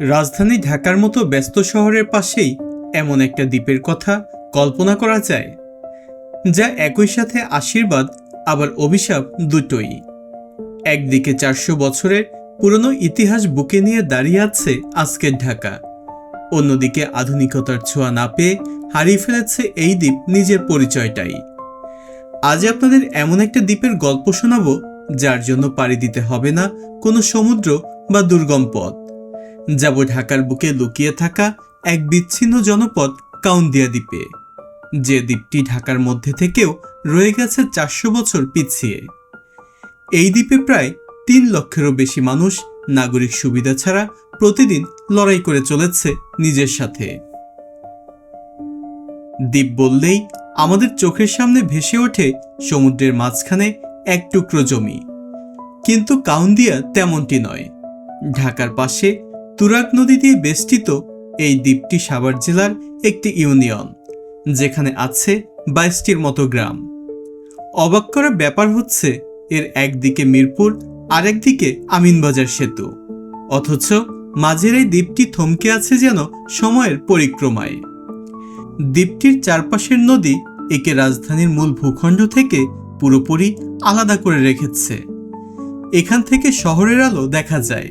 রাজধানী ঢাকার মতো ব্যস্ত শহরের পাশেই এমন একটা দ্বীপের কথা কল্পনা করা যায়, যা একই সাথে আশীর্বাদ, আবার অভিশাপ দুটোই। একদিকে চারশো বছরের পুরনো ইতিহাস বুকে নিয়ে দাঁড়িয়ে আছে আজকের ঢাকা। অন্যদিকে আধুনিকতার ছোঁয়া না পেয়ে হারিয়ে ফেলেছে এই দ্বীপ নিজের পরিচয়টাই। আজ আপনাদের এমন একটা দ্বীপের গল্প শোনাবো, যার জন্য পাড়ি দিতে হবে না কোনো সমুদ্র বা দুর্গম পথ। যাব ঢাকার বুকে লুকিয়ে থাকা এক বিচ্ছিন্ন জনপদ কাউন্দিয়া দ্বীপে। যে দ্বীপটি ঢাকার মধ্যে থেকেও রয়ে গেছে চারশো বছর পিছিয়ে। এই দ্বীপে প্রায় তিন লক্ষেরও বেশি মানুষ নাগরিক সুবিধা ছাড়া প্রতিদিন লড়াই করে চলেছে নিজের সাথে। দ্বীপ বললেই আমাদের চোখের সামনে ভেসে ওঠে সমুদ্রের মাঝখানে এক টুকরো জমি। কিন্তু কাউন্দিয়া তেমনটি নয়। ঢাকার পাশে তুরাগ নদী দিয়ে বেষ্টিত এই দ্বীপটি সাভার জেলার একটি ইউনিয়ন, যেখানে আছে বাইশটির মতো গ্রাম। অবাক করা ব্যাপার হচ্ছে, এর একদিকে মিরপুর, আরেকদিকে আমিনবাজার সেতু। অথচ মাঝের এই দ্বীপটি থমকে আছে যেন সময়ের পরিক্রমায়। দ্বীপটির চারপাশের নদী একে রাজধানীর মূল ভূখণ্ড থেকে পুরোপুরি আলাদা করে রেখেছে। এখান থেকে শহরের আলো দেখা যায়,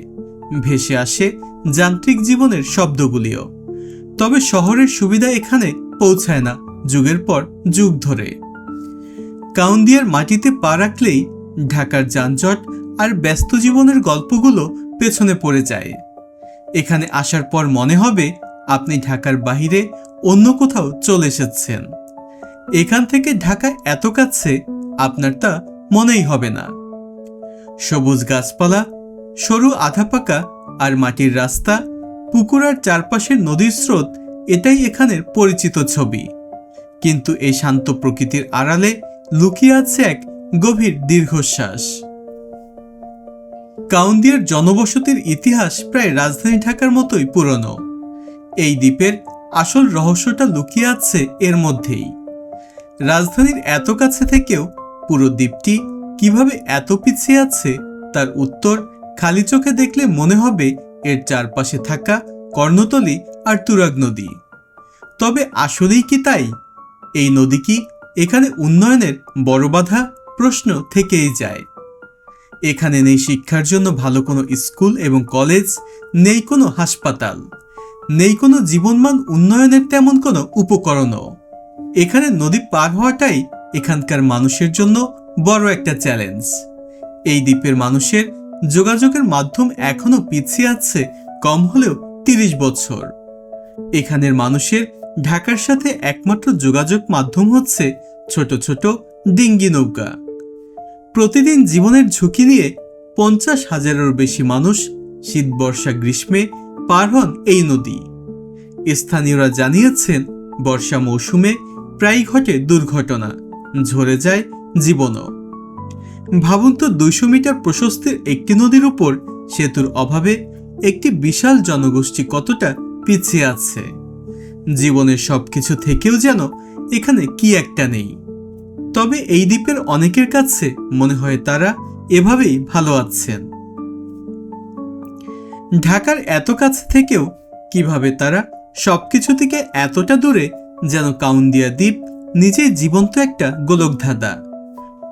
ভেসে আসে যান্ত্রিক জীবনের শব্দগুলিও। তবে শহরের সুবিধা এখানে পৌঁছায় না, যুগের পর যুগ ধরে। কাউন্দিয়ার মাটিতে পা রাখলেই ঢাকার যানজট আর ব্যস্ত জীবনের গল্পগুলো পেছনে পড়ে যায়। এখানে আসার পর মনে হবে আপনি ঢাকার বাহিরে অন্য কোথাও চলে এসেছেন। এখান থেকে ঢাকা এত কাছে, আপনার তা মনেই হবে না। সবুজ গাছপালা, সরু আধা পাকা আর মাটির রাস্তা, পুকুর আর চারপাশের নদীর স্রোত এটাই এখানের পরিচিত ছবি। কিন্তু এই শান্ত প্রকৃতির আড়ালে লুকিয়ে আছে এক গভীর দীর্ঘশ্বাস। কাউন্দিয়ার জনবসতির ইতিহাস প্রায় রাজধানী ঢাকার মতোই পুরনো। এই দ্বীপের আসল রহস্যটা লুকিয়ে আছে এর মধ্যেই। রাজধানীর এত কাছে থেকেও পুরো দ্বীপটি কীভাবে এত পিছিয়ে আছে তার উত্তর খালি চোখে দেখলে মনে হবে এর চারপাশে থাকা কর্ণতলী আর তুরাগ নদী। তবে আসলেই কি তাই? এই নদী কি এখানে উন্নয়নের বড় বাধা প্রশ্ন থেকেই যায়। এখানে নেই শিক্ষার জন্য ভালো কোনো স্কুল এবং কলেজ, নেই কোনো হাসপাতাল, নেই কোনো জীবনমান উন্নয়নের তেমন কোনো উপকরণও। এখানে নদী পার হওয়াটাই এখানকার মানুষের জন্য বড় একটা চ্যালেঞ্জ। এই দ্বীপের মানুষের যোগাযোগের মাধ্যম এখনও পিছিয়ে আছে কম হলেও তিরিশ বছর। এখানের মানুষের ঢাকার সাথে একমাত্র যোগাযোগ মাধ্যম হচ্ছে ছোট ছোট ডিঙ্গি নৌকা। প্রতিদিন জীবনের ঝুঁকি নিয়ে পঞ্চাশ হাজারেরও বেশি মানুষ শীত, বর্ষা, গ্রীষ্মে পার হন এই নদী। স্থানীয়রা জানিয়েছেন, বর্ষা মৌসুমে প্রায় ঘটে দুর্ঘটনা, ঝরে যায় জীবনও। ভাবুন তো দুইশো মিটার প্রশস্তের একটি নদীর উপর সেতুর অভাবে একটি বিশাল জনগোষ্ঠী কতটা পিছিয়ে আছে। জীবনের সব কিছু থেকেও যেন এখানে কি একটা নেই। তবে এই দ্বীপের অনেকের কাছে মনে হয় তারা এভাবেই ভালো আছেন। ঢাকার এত কাছ থেকেও কীভাবে তারা সব কিছু থেকে এতটা দূরে যেন কাউন্দিয়া দ্বীপ নিজেই জীবন্ত একটা গোলকধাঁধা।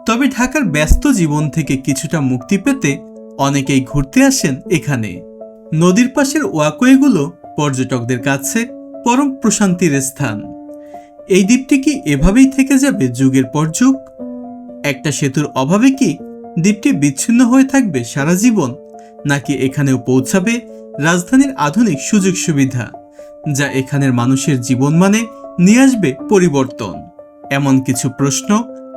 তবে ঢাকার ব্যস্ত জীবন থেকে কিছুটা মুক্তি পেতে অনেকেই ঘুরতে আসেন এখানে। নদীর পাশের ওয়াকওয়েগুলো পর্যটকদের কাছে পরম প্রশান্তির স্থান। এই দ্বীপটি কি এভাবেই থেকে যাবে যুগের পর যুগ? একটা সেতুর অভাবে কি দ্বীপটি বিচ্ছিন্ন হয়ে থাকবে সারা জীবন? নাকি এখানেও পৌঁছাবে রাজধানীর আধুনিক সুযোগ সুবিধা, যা এখানের মানুষের জীবন মানে নিয়ে আসবে পরিবর্তন? এমন কিছু প্রশ্ন,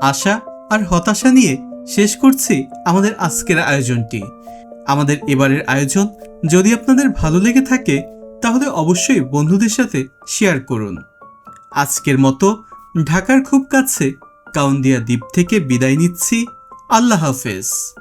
আশা আর হতাশা নিয়ে শেষ করছি আমাদের আজকের আয়োজনটি। আমাদের এবারের আয়োজন যদি আপনাদের ভালো লেগে থাকে, তাহলে অবশ্যই বন্ধুদের সাথে শেয়ার করুন। আজকের মতো ঢাকার খুব কাছে, কাউন্দিয়া দ্বীপ থেকে বিদায় নিচ্ছি। আল্লাহ হাফেজ।